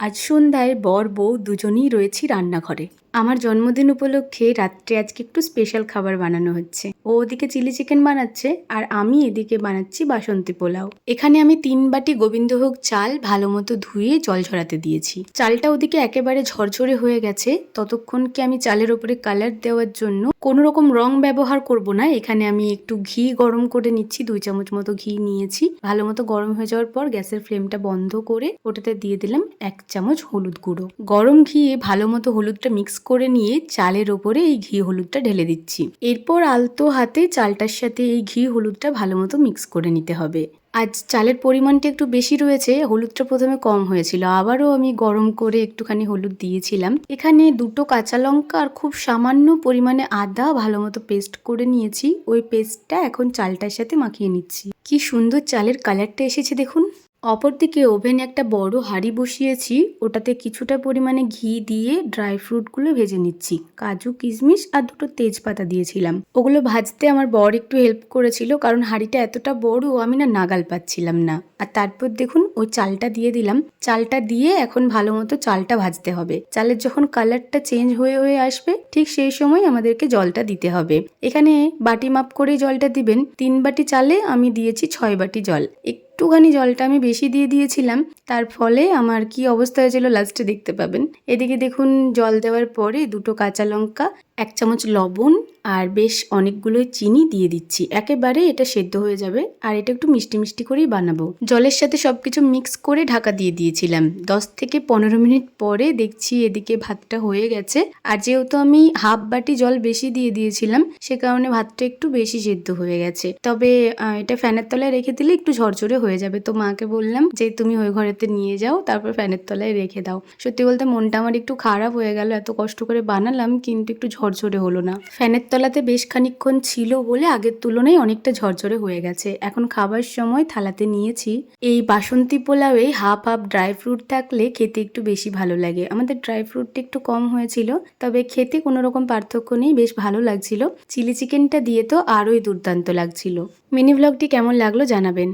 আজ সন্ধ্যায় বর বউ দুজনেই রয়েছি রান্নাঘরে। আমার জন্মদিন উপলক্ষে রাত্রে আজকে একটু স্পেশাল খাবার বানানো হচ্ছে। ও ওদিকে চিলি চিকেন বানাচ্ছে আর আমি এদিকে বানাচ্ছি বাসন্তী পোলাও। এখানে আমি তিন বাটি গোবিন্দভোগ চাল ভালো মতো ধুয়ে জল ঝরাতে দিয়েছি। চালটা ওদিকে একেবারে ঝরঝরে হয়ে গেছে। ততক্ষণকে আমি চালের ওপরে কালার দেওয়ার জন্য কোনো রকম রং ব্যবহার করব না। এখানে আমি একটু ঘি গরম করে নিচ্ছি, দুই চামচ মতো ঘি নিয়েছি। ভালো মতো গরম হয়ে যাওয়ার পর গ্যাসের ফ্লেমটা বন্ধ করে ওটাতে দিয়ে দিলাম এক চামচ হলুদ গুঁড়ো। গরম ঘিয়ে ভালো মতো হলুদটা মিক্স করে নিয়ে চালের ওপরে এই ঘি হলুদটা ঢেলে দিচ্ছি। এরপর আলতো হাতে চালটার সাথে এই ঘি হলুদটা ভালো মতো মিক্স করে নিতে হবে। আজ চালের পরিমাণটা একটু বেশি রয়েছে, হলুদটা প্রথমে কম হয়েছিল, আবারও আমি গরম করে একটুখানি হলুদ দিয়েছিলাম। এখানে দুটো কাঁচা লঙ্কা আর খুব সামান্য পরিমাণে আদা ভালো মতো পেস্ট করে নিয়েছি, ওই পেস্টটা এখন চালটার সাথে মাখিয়ে নিচ্ছি। কি সুন্দর চালের কালারটা এসেছে দেখুন। অপরদিকে ওভেনে একটা বড় হাঁড়ি বসিয়েছি, ওটাতে কিছুটা পরিমাণে ঘি দিয়ে ড্রাই ফ্রুটগুলো ভেজে নিচ্ছি। কাজু, কিশমিশ আর দুটো তেজপাতা দিয়েছিলাম। ওগুলো ভাজতে আমার বর একটু হেল্প করেছিল কারণ হাঁড়িটা এতটা বড় আমি না নাগাল পাচ্ছিলাম না। আর তারপর দেখুন, ওই চালটা দিয়ে দিলাম। চালটা দিয়ে এখন ভালো মতো চালটা ভাজতে হবে। চালের যখন কালারটা চেঞ্জ হয়ে হয়ে আসবে, ঠিক সেই সময় আমাদেরকে জলটা দিতে হবে। এখানে বাটি মাপ করে জলটা দিবেন। তিন বাটি চালে আমি দিয়েছি ছয় বাটি জল। একটুখানি জলটা আমি বেশি দিয়ে দিয়েছিলাম, তার ফলে আমার কি অবস্থা হয়েছিল লাস্টে দেখতে পাবেন। এদিকে দেখুন, জল দেওয়ার পরে দুটো কাঁচা লঙ্কা, এক চামচ লবণ আর বেশ অনেকগুলোই চিনি দিয়ে দিচ্ছি। একেবারে এটা সেদ্ধ হয়ে যাবে আর এটা একটু মিষ্টি মিষ্টি করেই বানাবো। জলের সাথে সব কিছু মিক্স করে ঢাকা দিয়ে দিয়েছিলাম। দশ থেকে পনেরো মিনিট পরে দেখছি এদিকে ভাতটা হয়ে গেছে। আর যেহেতু আমি হাফ বাটি জল বেশি দিয়ে দিয়েছিলাম, সে কারণে ভাতটা একটু বেশি সেদ্ধ হয়ে গেছে। তবে এটা ফ্যানের তলায় রেখে দিলে একটু ঝরঝরে হয়ে যাবে। তো মাকে বললাম যে, তুমি ওই ঘরেতে নিয়ে যাও, তারপর ফ্যানের তলায় রেখে দাও। সত্যি বলতে মনটা আমার একটু খারাপ হয়ে গেল। এত কষ্ট করে বানালাম, কিন্তু একটু ঝরঝরে হলো না। ফ্যানের তলাতে বেশ খানিকক্ষণ ছিল বলে আগের তুলনায় অনেকটা ঝরঝরে হয়ে গেছে। এখন খাবার সময় থালাতে নিয়েছি। এই বাসন্তী পোলাওয়ে হাফ হাফ ড্রাই ফ্রুট থাকলে খেতে একটু বেশি ভালো লাগে। আমাদের ড্রাই ফ্রুটটা একটু কম হয়েছিল, তবে খেতে কোনো রকম পার্থক্য নেই, বেশ ভালো লাগছিল। চিলি চিকেনটা দিয়ে তো আরোই দুর্দান্ত লাগছিল। মিনি ব্লগটি কেমন লাগল জানাবেন।